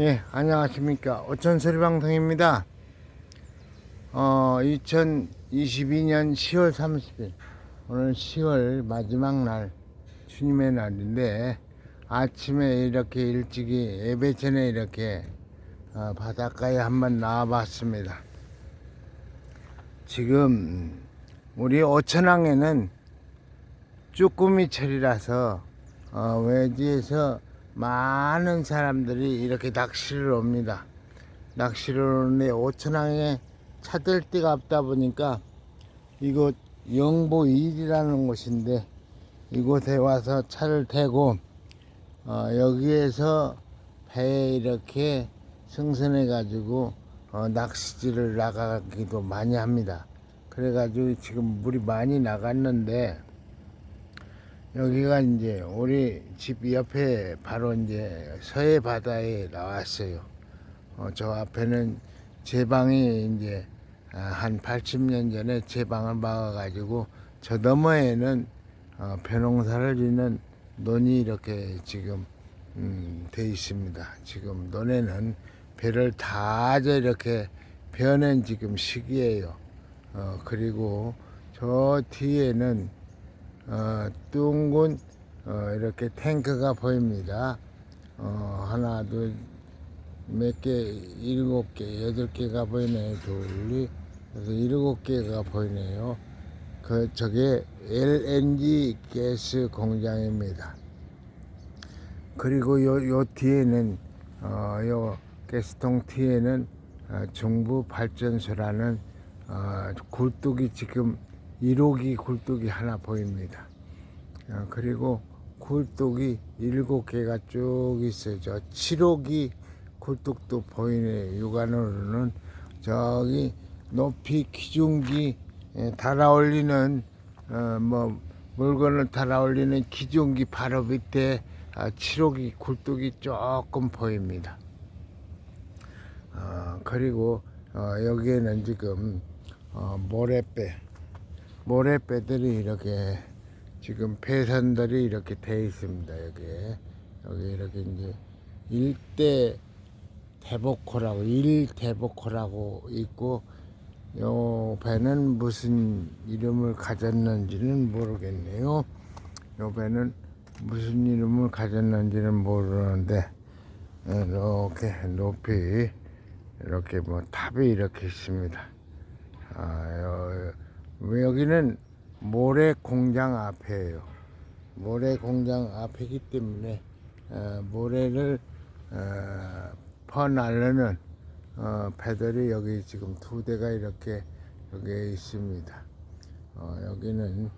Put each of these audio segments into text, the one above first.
예, 안녕하십니까. 오천소리 방송입니다. 어, 2022년 10월 30일. 오늘 10월 마지막 날, 주님의 날인데, 아침에 이렇게 일찍이 예배 전에 이렇게 어, 바닷가에 한번 나와봤습니다. 지금 우리 오천항에는 쭈꾸미 철이라서 어, 외지에서 많은 사람들이 이렇게 낚시를 옵니다. 낚시를 오는데 오천항에 차들 데가 없다 보니까 이곳 영보 1이라는 곳인데 이곳에 와서 차를 대고 어, 여기에서 배에 이렇게 승선해 가지고 어, 낚시질을 나가기도 많이 합니다. 그래가지고 지금 물이 많이 나갔는데 여기가 이제 우리 집 옆에 바로 이제 서해 바다에 나왔어요. 어, 저 앞에는 제 방이 이제 아, 한 80년 전에 제 방을 막아가지고 저 너머에는 어, 벼농사를 짓는 논이 이렇게 지금 음, 돼 있습니다. 지금 논에는 배를 다 이렇게 벼는 지금 시기예요. 어, 그리고 저 뒤에는 어, 둥근 어, 이렇게 탱크가 보입니다. 어, 하나, 둘, 몇 개, 일곱 개, 여덟 개가 보이네요. 둘이, 그래서 일곱 개가 보이네요. 그, 저게 LNG 가스 공장입니다. 그리고 요, 요 뒤에는, 어, 요 가스통 뒤에는 어, 중부 발전소라는 어, 굴뚝이 지금 1호기 굴뚝이 하나 보입니다. 어, 그리고 굴뚝이 일곱 개가 쭉 있어요. 저 7호기 굴뚝도 보이네요. 육안으로는 저기 높이 기중기 에, 달아올리는 어, 뭐 물건을 달아올리는 기중기 바로 밑에 아, 7호기 굴뚝이 조금 보입니다. 어, 그리고 어, 여기에는 지금 어, 모래배 모래배들이 이렇게 지금 배선들이 이렇게 돼 있습니다. 여기에 여기 이렇게 이제 일대 대복호라고 일대복호라고 있고 요 배는 무슨 이름을 가졌는지는 모르겠네요. 요 배는 무슨 이름을 가졌는지는 모르는데 이렇게 높이 이렇게 뭐 탑이 이렇게 있습니다. 아, 요, 요- 여기는 모래 공장 앞이에요. 모래 공장 앞이기 때문에 어, 모래를 어, 퍼나르는 어, 배들이 여기 지금 두 대가 이렇게 여기에 있습니다. 어, 여기는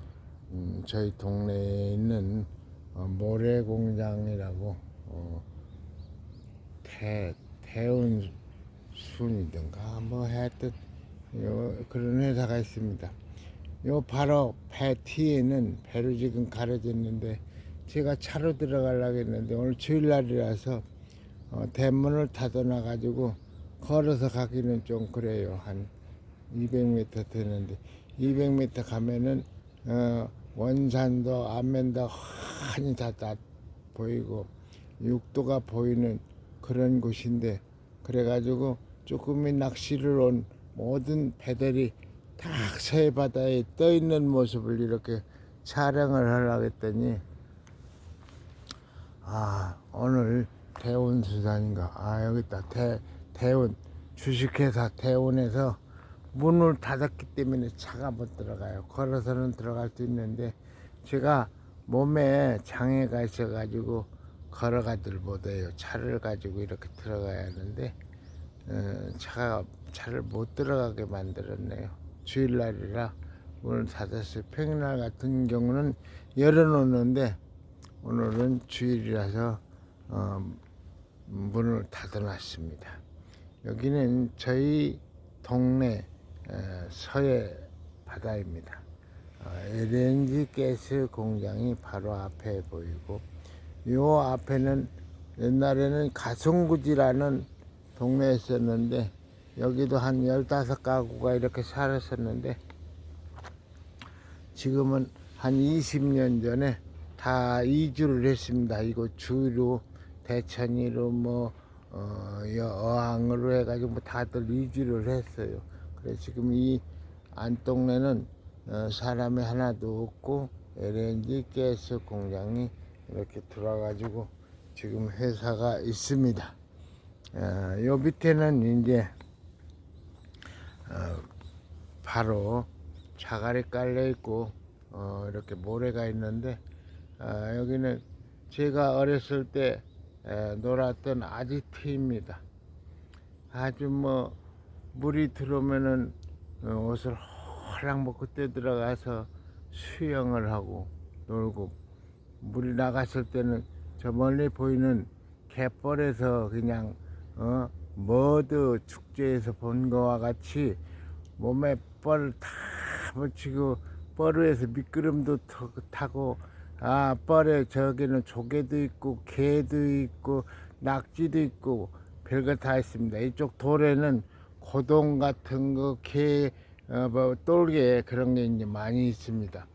음, 저희 동네에 있는 어, 모래 공장이라고 어, 태 태운 순이든가 뭐 하여튼 요 그런 회사가 있습니다. 요 바로 배 뒤에는 배로 지금 가려졌는데 제가 차로 들어가려고 했는데 오늘 주일날이라서 어, 대문을 닫아놔 가지고 걸어서 가기는 좀 그래요. 한 200m 되는데. 200m 가면은 어, 원산도 안면도 환히 다, 다 보이고 육도가 보이는 그런 곳인데 그래가지고 쭈꾸미 낚시를 온 모든 배들이 다 서해 바다에 떠 있는 모습을 이렇게 촬영을 하려고 했더니 아 오늘 대운 수산인가? 아 여기 있다. 대 대운. 주식회사 대운에서 문을 닫았기 때문에 차가 못 들어가요. 걸어서는 들어갈 수 있는데 제가 몸에 장애가 있어가지고 걸어가들 못해요. 차를 가지고 이렇게 들어가야 하는데 어, 차가 차를 못 들어가게 만들었네요. 주일날이라 문을 닫았어요. 평일날 같은 경우는 열어놓는데 오늘은 주일이라서 어, 문을 닫아놨습니다. 여기는 저희 동네 어, 서해 바다입니다. 어, LNG 가스 공장이 바로 앞에 보이고 요 앞에는 옛날에는 가성구지라는 동네에 있었는데 여기도 한 15가구가 이렇게 살았었는데 지금은 한 20년 전에 다 이주를 했습니다. 이거 주로 대천이로 뭐 어, 여- 어항으로 해가지고 뭐 다들 이주를 했어요. 그래 지금 이 안동네는 어, 사람이 하나도 없고 LNG 가스 공장이 이렇게 들어가지고 지금 회사가 있습니다. 어, 요 밑에는 이제 어, 바로 자갈이 깔려 있고 어, 이렇게 모래가 있는데 어, 여기는 제가 어렸을 때 에, 놀았던 아지트입니다. 아주 뭐 물이 들어오면은 어, 옷을 홀랑 벗고 뛰 들어가서 수영을 하고 놀고 물이 나갔을 때는 저 멀리 보이는 갯벌에서 그냥 어 머드 축제에서 본 거와 같이 몸에 뻘 다 붙이고 뻘 위에서 미끄럼도 터- 타고 아 뻘에 저기는 조개도 있고 개도 있고 낙지도 있고 별거 다 있습니다. 이쪽 돌에는 고동 같은 거, 개, 어, 뭐, 똘개 그런 게 이제 많이 있습니다.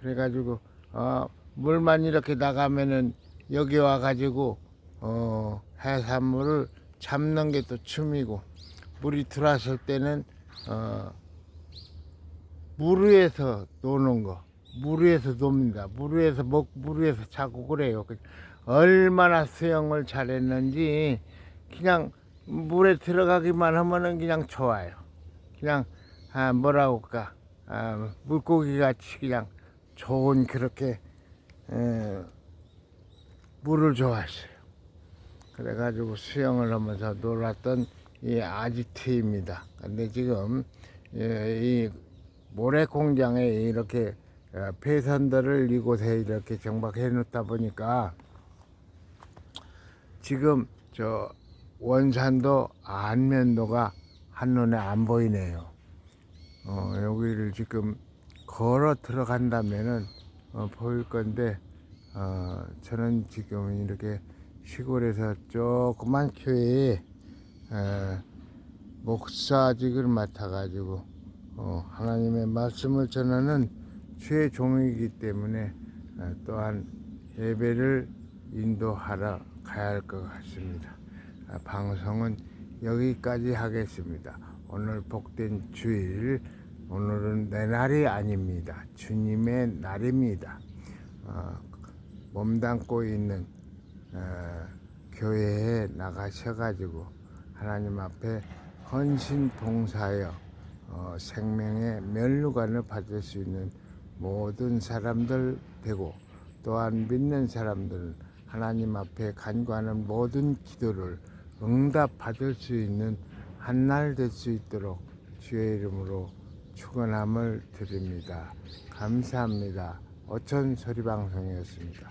그래가지고, 어, 물만 이렇게 나가면은 여기 와가지고, 어, 해산물을 잡는 게 또 춤이고, 물이 들어왔을 때는, 어, 물 위에서 노는 거, 물 위에서 놉니다. 물 위에서 먹, 물 위에서 자고 그래요. 그- 얼마나 수영을 잘했는지, 그냥 물에 들어가기만 하면은 그냥 좋아요. 그냥 아 뭐라고 할까 아, 물고기 같이 그냥 좋은 그렇게 에, 물을 좋아했어요. 그래가지고 수영을 하면서 놀았던 이 아지트입니다. 근데 지금 예, 이 모래 공장에 이렇게 어, 폐선들을 이곳에 이렇게 정박해 놓다 보니까 지금 저 원산도 안면도가 한눈에 안 보이네요. 어, 여기를 지금 걸어 들어간다면은 어, 보일 건데 어, 저는 지금 이렇게 시골에서 조그만 교회에 에, 목사직을 맡아가지고 어, 하나님의 말씀을 전하는 주의 종이기 때문에 어, 또한 예배를 인도하러 가야 할 것 같습니다. 아, 방송은 여기까지 하겠습니다. 오늘 복된 주일, 오늘은 내 날이 아닙니다. 주님의 날입니다. 어, 몸담고 있는 어, 교회에 나가셔가지고 하나님 앞에 헌신 봉사하여 어, 생명의 면류관을 받을 수 있는 모든 사람들 되고 또한 믿는 사람들은 하나님 앞에 간구하는 모든 기도를 응답 받을 수 있는 한 날 될 수 있도록 주의 이름으로 축원함을 드립니다. 감사합니다. 어천 소리 방송이었습니다.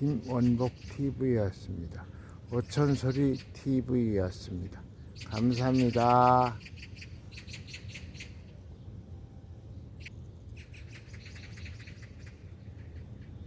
김원복 TV였습니다. 어천 소리 TV였습니다. 감사합니다.